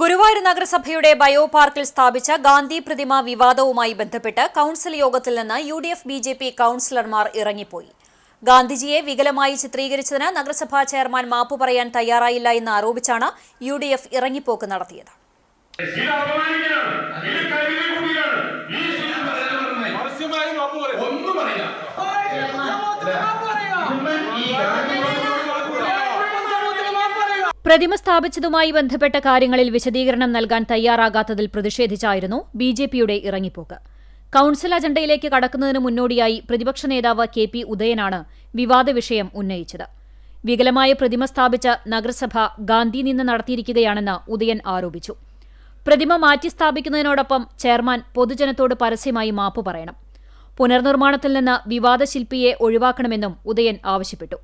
ഗുരുവായൂർ നഗരസഭയുടെ ബയോ പാർക്കിൽ സ്ഥാപിച്ച ഗാന്ധി പ്രതിമ വിവാദവുമായി ബന്ധപ്പെട്ട് കൌൺസിൽ യോഗത്തിൽ നിന്ന് U D F B J P കൌൺസിലർമാർ ഇറങ്ങിപ്പോയി. ഗാന്ധിജിയെ വികലമായി ചിത്രീകരിച്ചതിന് നഗരസഭാ ചെയർമാൻ മാപ്പ് പറയാൻ തയ്യാറായില്ല എന്ന് ആരോപിച്ചാണ് യു ഡി എഫ് ഇറങ്ങിപ്പോക്ക് നടത്തിയത്. പറയും. ഒന്നും പറയില്ല പ്രതിമ സ്ഥാപിച്ചതുമായി ബന്ധപ്പെട്ട കാര്യങ്ങളിൽ വിശദീകരണം നൽകാൻ തയ്യാറാകാത്തതിൽ പ്രതിഷേധിച്ചായിരുന്നു ബി ജെ പിയുടെ ഇറങ്ങിപ്പോക്ക്. കൌൺസിൽ അജണ്ടയിലേക്ക് കടക്കുന്നതിന് മുന്നോടിയായി പ്രതിപക്ഷ നേതാവ് കെ പി ഉദയനാണ് വിവാദ വിഷയം ഉന്നയിച്ചത്. വികലമായ പ്രതിമ സ്ഥാപിച്ച നഗരസഭ ഗാന്ധി നിന്ന് നടത്തിയിരിക്കുകയാണെന്ന് ഉദയൻ ആരോപിച്ചു. പ്രതിമ മാറ്റി സ്ഥാപിക്കുന്നതിനോടൊപ്പം ചെയർമാൻ പൊതുജനത്തോട് പരസ്യമായി മാപ്പ് പറയണം. പുനർനിർമ്മാണത്തിൽ നിന്ന് വിവാദ ശില്പിയെ ഒഴിവാക്കണമെന്നും ഉദയൻ ആവശ്യപ്പെട്ടു.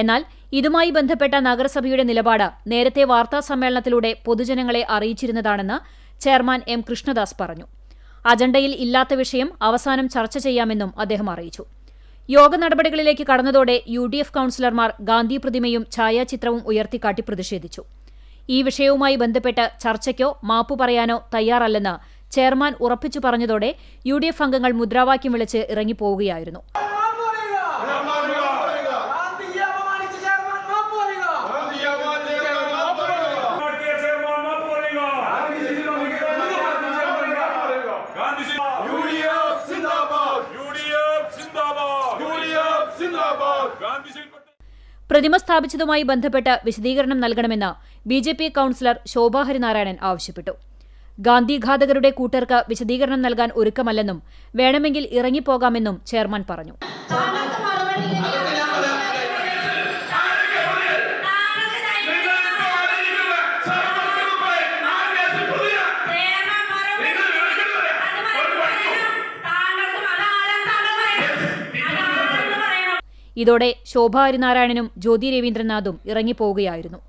എന്നാൽ ഇതുമായി ബന്ധപ്പെട്ട നഗരസഭയുടെ നിലപാട് നേരത്തെ വാർത്താ സമ്മേളനത്തിലൂടെ പൊതുജനങ്ങളെ അറിയിച്ചിരുന്നതാണെന്ന് ചെയർമാൻ എം കൃഷ്ണദാസ് പറഞ്ഞു. അജണ്ടയിൽ ഇല്ലാത്ത വിഷയം അവസാനം ചർച്ച ചെയ്യാമെന്നും അദ്ദേഹം അറിയിച്ചു. യോഗ നടപടികളിലേക്ക് കടന്നതോടെ യു ഡി എഫ് കൌൺസിലർമാർ ഗാന്ധി പ്രതിമയും ഛായാചിത്രവും ഉയർത്തിക്കാട്ടി പ്രതിഷേധിച്ചു. ഈ വിഷയവുമായി ബന്ധപ്പെട്ട് ചർച്ചയ്ക്കോ മാപ്പ് പറയാനോ തയ്യാറല്ലെന്ന് ചെയർമാൻ ഉറപ്പിച്ചു പറഞ്ഞതോടെ യു ഡി എഫ് അംഗങ്ങൾ മുദ്രാവാക്യം വിളിച്ച് ഇറങ്ങിപ്പോവുകയായിരുന്നു പാർട്ടിയെ ചെയർമാൻ മാപ്പ് പറയുക ഗാന്ധി യു ഡി എഫ് സിന്ദാബാദ് ഗാന്ധി ശില്പ പ്രതിമ സ്ഥാപിച്ചതുമായി ബന്ധപ്പെട്ട് വിശദീകരണം നൽകണമെന്ന് B J P councillor Shobha Harinarayanan ആവശ്യപ്പെട്ടു. ഗാന്ധിഘാതകരുടെ കൂട്ടർക്ക് വിശദീകരണം നൽകാൻ ഒരുക്കമല്ലെന്നും വേണമെങ്കിൽ ഇറങ്ങിപ്പോകാമെന്നും ചെയർമാൻ പറഞ്ഞു. ഇതോടെ ശോഭ ഹരിനാരായണനും ജ്യോതി രവീന്ദ്രനാഥും ഇറങ്ങിപ്പോവുകയായിരുന്നു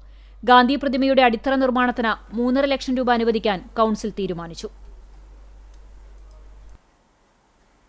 ഗാന്ധി പ്രതിമയുടെ അടിത്തറ നിർമ്മാണത്തിന് മൂന്നര ലക്ഷം രൂപ അനുവദിക്കാൻ കൌൺസിൽ തീരുമാനിച്ചു.